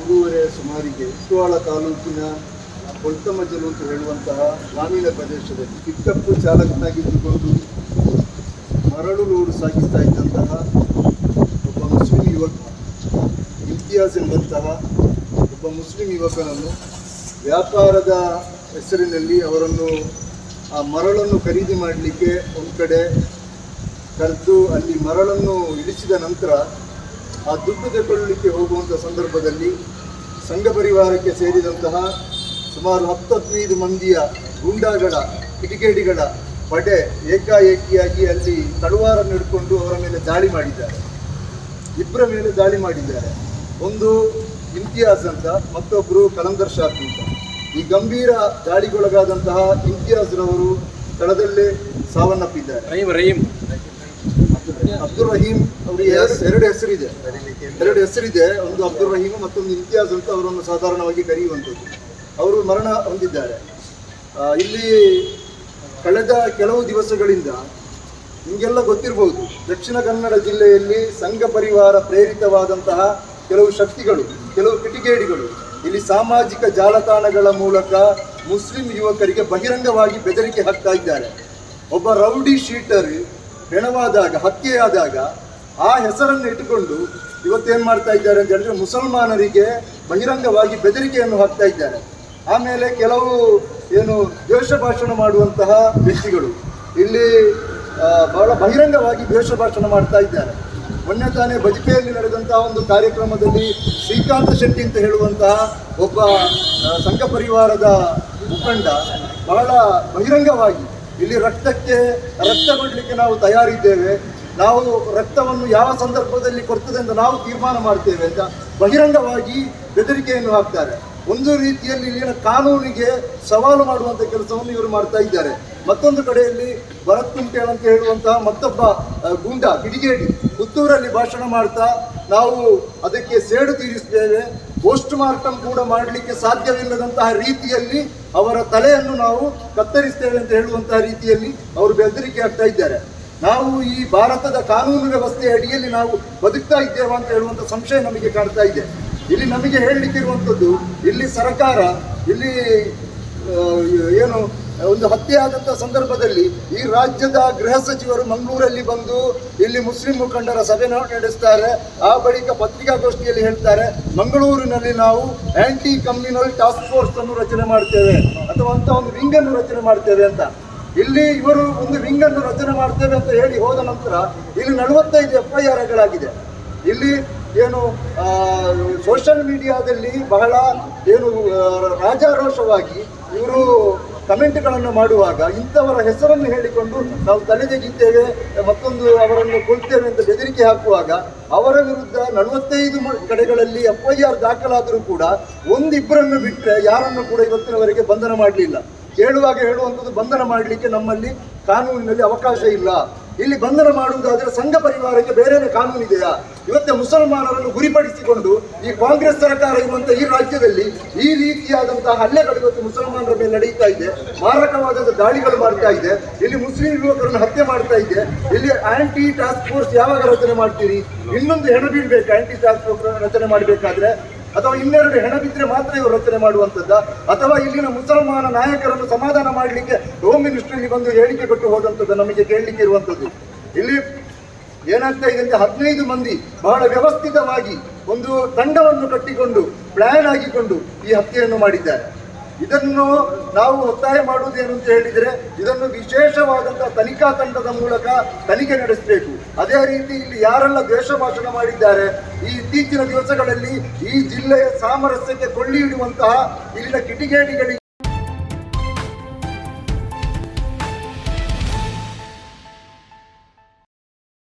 ಮೂರುವರೆ ಸುಮಾರಿಗೆ ಕುಟ್ವಾಳ ತಾಲೂಕಿನ ಕೊಲ್ತಮಜಲು ಅಂತ ಹೇಳುವಂತಹ ಗ್ರಾಮೀಣ ಪ್ರದೇಶದಲ್ಲಿ ಪಿಕಪ್ ಚಾಲಕನಾಗಿದ್ದುಕೊಂಡು ಮರಳು ಲೋಡು ಸಾಗಿಸ್ತಾ ಇದ್ದಂತಹ ಒಬ್ಬ ಮುಸ್ಲಿಂ ಯುವಕ, ಇಮ್ತಿಯಾಜ್ ಎಂಬಂತಹ ಒಬ್ಬ ಮುಸ್ಲಿಂ ಯುವಕನನ್ನು ವ್ಯಾಪಾರದ ಹೆಸರಿನಲ್ಲಿ ಅವರನ್ನು ಆ ಮರಳನ್ನು ಖರೀದಿ ಮಾಡಲಿಕ್ಕೆ ಒಂದು ಕಡೆ ಕರೆದು ಅಲ್ಲಿ ಮರಳನ್ನು ಇಳಿಸಿದ ನಂತರ ಆ ದುಡ್ಡು ತಗೊಳ್ಳಲಿಕ್ಕೆ ಹೋಗುವಂಥ ಸಂದರ್ಭದಲ್ಲಿ ಸಂಘ ಪರಿವಾರಕ್ಕೆ ಸೇರಿದಂತಹ ಸುಮಾರು ಹತ್ತು ಮಂದಿಯ ಗುಂಡಾಗಳ, ಕಿಡಿಗೇಡಿಗಳ ಪಡೆ ಏಕಾಏಕಿಯಾಗಿ ಅಲ್ಲಿ ತಳುವಾರನ್ನು ಹಿಡ್ಕೊಂಡು ಅವರ ಮೇಲೆ ದಾಳಿ ಮಾಡಿದ್ದಾರೆ. ಇಬ್ಬರ ಮೇಲೆ ದಾಳಿ ಮಾಡಿದ್ದಾರೆ. ಒಂದು ಇಮ್ತಿಯಾಜ್ ಅಂತ ಮತ್ತೊಬ್ಬರು ಕಲಂದರ್ ಶಾಫಿ ಅಂತ. ಈ ಗಂಭೀರ ದಾಳಿಗೊಳಗಾದಂತಹ ಇಮ್ತಿಯಾಜ್ರವರು ಸ್ಥಳದಲ್ಲೇ ಸಾವನ್ನಪ್ಪಿದ್ದಾರೆ. ಅಬ್ದುಲ್ ರಹೀಂ ಅವರಿಗೆ ಎರಡು ಹೆಸರಿದೆ. ಎರಡು ಹೆಸರಿದೆ, ಒಂದು ಅಬ್ದುಲ್ ರಹೀಮ್ ಮತ್ತೊಂದು ಇಮ್ತಿಯಾಜ್ ಅಂತ ಅವರನ್ನು ಸಾಧಾರಣವಾಗಿ ಕರೆಯುವಂಥದ್ದು. ಅವರು ಮರಣ ಹೊಂದಿದ್ದಾರೆ. ಇಲ್ಲಿ ಕಳೆದ ಕೆಲವು ದಿವಸಗಳಿಂದ ನಿಮಗೆಲ್ಲ ಗೊತ್ತಿರಬಹುದು ದಕ್ಷಿಣ ಕನ್ನಡ ಜಿಲ್ಲೆಯಲ್ಲಿ ಸಂಘ ಪರಿವಾರ ಪ್ರೇರಿತವಾದಂತಹ ಕೆಲವು ಶಕ್ತಿಗಳು, ಕೆಲವು ಕಿಟಿಗೇಡಿಗಳು ಇಲ್ಲಿ ಸಾಮಾಜಿಕ ಜಾಲತಾಣಗಳ ಮೂಲಕ ಮುಸ್ಲಿಂ ಯುವಕರಿಗೆ ಬಹಿರಂಗವಾಗಿ ಬೆದರಿಕೆ ಹಾಕ್ತಾ ಇದ್ದಾರೆ. ಒಬ್ಬ ರೌಡಿ ಶೀಟರ್ ಹೆಣವಾದಾಗ ಹತ್ಯೆಯಾದಾಗ ಆ ಹೆಸರನ್ನು ಇಟ್ಟುಕೊಂಡು ಇವತ್ತೇನು ಮಾಡ್ತಾ ಇದ್ದಾರೆ ಅಂತ ಹೇಳಿದ್ರೆ ಮುಸಲ್ಮಾನರಿಗೆ ಬಹಿರಂಗವಾಗಿ ಬೆದರಿಕೆಯನ್ನು ಹಾಕ್ತಾ ಇದ್ದಾರೆ. ಆಮೇಲೆ ಕೆಲವು ಏನು ದ್ವೇಷ ಭಾಷಣ ಮಾಡುವಂತಹ ವ್ಯಕ್ತಿಗಳು ಇಲ್ಲಿ ಬಹಳ ಬಹಿರಂಗವಾಗಿ ದ್ವೇಷ ಭಾಷಣ ಮಾಡ್ತಾ ಇದ್ದಾರೆ. ಮೊನ್ನೆ ತಾನೇ ಬಜ್ಪೆಯಲ್ಲಿ ನಡೆದಂತಹ ಒಂದು ಕಾರ್ಯಕ್ರಮದಲ್ಲಿ ಶ್ರೀಕಾಂತ ಶೆಟ್ಟಿ ಅಂತ ಹೇಳುವಂತಹ ಒಬ್ಬ ಸಂಘ ಪರಿವಾರದ ಮುಖಂಡ ಬಹಳ ಬಹಿರಂಗವಾಗಿ ಇಲ್ಲಿ ರಕ್ತಕ್ಕೆ, ರಕ್ತ ಕೊಡಲಿಕ್ಕೆ ನಾವು ತಯಾರಿದ್ದೇವೆ. ನಾವು ರಕ್ತವನ್ನು ಯಾವ ಸಂದರ್ಭದಲ್ಲಿ ಕೊಡ್ತದೆ ಅಂತ ನಾವು ತೀರ್ಮಾನ ಮಾಡ್ತೇವೆ ಅಂತ ಬಹಿರಂಗವಾಗಿ ಬೆದರಿಕೆಯನ್ನು ಹಾಕ್ತಾರೆ. ಒಂದು ರೀತಿಯಲ್ಲಿ ಇಲ್ಲಿನ ಕಾನೂನಿಗೆ ಸವಾಲು ಮಾಡುವಂಥ ಕೆಲಸವನ್ನು ಇವರು ಮಾಡ್ತಾ ಇದ್ದಾರೆ. ಮತ್ತೊಂದು ಕಡೆಯಲ್ಲಿ ಭರತ್ ಕುಂಟೇಳ್ ಅಂತ ಹೇಳುವಂತಹ ಮತ್ತೊಬ್ಬ ಗುಂಡ ಗೂಂಡ, ಕಿಡಿಗೇಡಿ ಪುತ್ತೂರಲ್ಲಿ ಭಾಷಣ ಮಾಡ್ತಾ ನಾವು ಅದಕ್ಕೆ ಸೇಡು ತೀರಿಸ್ತೇವೆ. ಪೋಸ್ಟ್ ಮಾರ್ಟಮ್ ಕೂಡ ಮಾಡಲಿಕ್ಕೆ ಸಾಧ್ಯವಿಲ್ಲದಂತಹ ರೀತಿಯಲ್ಲಿ ಅವರ ತಲೆಯನ್ನು ನಾವು ಕತ್ತರಿಸ್ತೇವೆ ಅಂತ ಹೇಳುವಂತಹ ರೀತಿಯಲ್ಲಿ ಅವರು ಬೆದರಿಕೆ ಆಗ್ತಾ ಇದ್ದಾರೆ. ನಾವು ಈ ಭಾರತದ ಕಾನೂನು ವ್ಯವಸ್ಥೆಯ ಅಡಿಯಲ್ಲಿ ನಾವು ಬದುಕ್ತಾ ಇದ್ದೇವೆ ಅಂತ ಹೇಳುವಂಥ ಸಂಶಯ ನಮಗೆ ಕಾಣ್ತಾ ಇದೆ. ಇಲ್ಲಿ ನಮಗೆ ಹೇಳಲಿಕ್ಕೆ ಇರುವಂಥದ್ದು ಇಲ್ಲಿ ಸರ್ಕಾರ, ಇಲ್ಲಿ ಏನು ಒಂದು ಹತ್ಯೆ ಸಂದರ್ಭದಲ್ಲಿ ಈ ರಾಜ್ಯದ ಗೃಹ ಸಚಿವರು ಮಂಗಳೂರಲ್ಲಿ ಬಂದು ಇಲ್ಲಿ ಮುಸ್ಲಿಂ ಮುಖಂಡರ ಸಭೆ ನಡೆಸ್ತಾರೆ. ಆ ಬಳಿಕ ಪತ್ರಿಕಾಗೋಷ್ಠಿಯಲ್ಲಿ ಹೇಳ್ತಾರೆ, ಮಂಗಳೂರಿನಲ್ಲಿ ನಾವು ಆಂಟಿ ಕಮ್ಯುನಲ್ ಟಾಸ್ಕ್ ಫೋರ್ಸ್ ಅನ್ನು ರಚನೆ ಮಾಡ್ತೇವೆ ಅಥವಾ ಅಂತ ಒಂದು ವಿಂಗ್ ಅನ್ನು ರಚನೆ ಮಾಡ್ತೇವೆ ಅಂತ. ಇಲ್ಲಿ ಇವರು ಒಂದು ವಿಂಗ್ ಅನ್ನು ರಚನೆ ಮಾಡ್ತೇವೆ ಅಂತ ಹೇಳಿ ಹೋದ ನಂತರ ಇಲ್ಲಿ ನಲವತ್ತೈದು ಎಫ್ ಐ ಆರ್ಗಳಾಗಿದೆ ಇಲ್ಲಿ ಏನು ಸೋಷಲ್ ಮೀಡಿಯಾದಲ್ಲಿ ಬಹಳ ಏನು ರಾಜಾರೋಷವಾಗಿ ಇವರು ಕಮೆಂಟ್ಗಳನ್ನು ಮಾಡುವಾಗ ಇಂಥವರ ಹೆಸರನ್ನು ಹೇಳಿಕೊಂಡು ನಾವು ತಲೆ ತೆಗಿತೇವೆ ಮತ್ತೊಂದು ಅವರನ್ನು ಕೊಡ್ತೇವೆ ಅಂತ ಬೆದರಿಕೆ ಹಾಕುವಾಗ ಅವರ ವಿರುದ್ಧ ನಲವತ್ತೈದು ಕಡೆಗಳಲ್ಲಿ ಎಫ್ ಐ ಆರ್ ದಾಖಲಾದರೂ ಕೂಡ ಒಂದಿಬ್ಬರನ್ನು ಬಿಟ್ಟರೆ ಯಾರನ್ನು ಕೂಡ ಇವತ್ತಿನವರೆಗೆ ಬಂಧನ ಮಾಡಲಿಲ್ಲ. ಕೇಳುವಾಗ ಹೇಳುವಂಥದ್ದು ಬಂಧನ ಮಾಡಲಿಕ್ಕೆ ನಮ್ಮಲ್ಲಿ ಕಾನೂನಿನಲ್ಲಿ ಅವಕಾಶ ಇಲ್ಲ. ಇಲ್ಲಿ ಬಂಧನ ಮಾಡುವುದಾದರೆ ಸಂಘ ಪರಿವಾರಕ್ಕೆ ಬೇರೆನೇ ಕಾನೂನು ಇದೆಯಾ? ಇವತ್ತೇ ಮುಸಲ್ಮಾನರನ್ನು ಗುರಿಪಡಿಸಿಕೊಂಡು ಈ ಕಾಂಗ್ರೆಸ್ ಸರ್ಕಾರ ಇರುವಂತಹ ಈ ರಾಜ್ಯದಲ್ಲಿ ಈ ರೀತಿಯಾದಂತಹ ಹಲ್ಲೆಗಳು ಇವತ್ತು ಮುಸಲ್ಮಾನರ ಮೇಲೆ ನಡೀತಾ ಇದೆ. ಮಾರಕವಾದ ದಾಳಿಗಳು ಮಾಡ್ತಾ ಇದೆ. ಇಲ್ಲಿ ಮುಸ್ಲಿಂ ಯುವಕರನ್ನು ಹತ್ಯೆ ಮಾಡ್ತಾ ಇದೆ. ಇಲ್ಲಿ ಆಂಟಿ ಟಾಸ್ಕ್ ಫೋರ್ಸ್ ಯಾವಾಗ ರಚನೆ ಮಾಡ್ತೀರಿ? ಇನ್ನೊಂದು ಹೆಣ ಬೀಳ್ಬೇಕು ಆಂಟಿ ಟಾಸ್ಕ್ ಫೋರ್ಸ್ ರಚನೆ ಮಾಡಬೇಕಾದ್ರೆ ಅಥವಾ ಇನ್ನೆರಡು ಹೆಣ ಬಿದ್ದರೆ ಮಾತ್ರ ಇವರು ರಚನೆ ಮಾಡುವಂಥದ್ದ, ಅಥವಾ ಇಲ್ಲಿನ ಮುಸಲ್ಮಾನ ನಾಯಕರನ್ನು ಸಮಾಧಾನ ಮಾಡಲಿಕ್ಕೆ ಹೋಮ್ ಮಿನಿಸ್ಟ್ರಿ ಬಂದು ಹೇಳಿಕೆ ಕೊಟ್ಟು ಹೋದಂಥದ್ದು ನಮಗೆ ಕೇಳಲಿಕ್ಕೆ ಇರುವಂಥದ್ದು. ಇಲ್ಲಿ ಏನಾಗ್ತಾ ಇದೆ ಅಂತ ಹದಿನೈದು ಮಂದಿ ಬಹಳ ವ್ಯವಸ್ಥಿತವಾಗಿ ಒಂದು ತಂಡವನ್ನು ಕಟ್ಟಿಕೊಂಡು ಪ್ಲಾನ್ ಆಗಿಕೊಂಡು ಈ ಹತ್ಯೆಯನ್ನು ಮಾಡಿದ್ದಾರೆ. ಇದನ್ನು ನಾವು ಒತ್ತಾಯ ಮಾಡುವುದೇನು ಅಂತ ಹೇಳಿದರೆ, ಇದನ್ನು ವಿಶೇಷವಾದಂತಹ ತನಿಖಾ ತಂಡದ ಮೂಲಕ ತನಿಖೆ ನಡೆಸಬೇಕು. ಅದೇ ರೀತಿ ಇಲ್ಲಿ ಯಾರೆಲ್ಲ ದ್ವೇಷ ಭಾಷಣ ಮಾಡಿದ್ದಾರೆ, ಈ ಇತ್ತೀಚಿನ ದಿವಸಗಳಲ್ಲಿ ಈ ಜಿಲ್ಲೆಯ ಸಾಮರಸ್ಯಕ್ಕೆ ಕೊಳ್ಳಿ ಇಡುವಂತಹ ಇಲ್ಲಿನ ಕಿಡಿಗೇಡಿಗಳಿಗೆ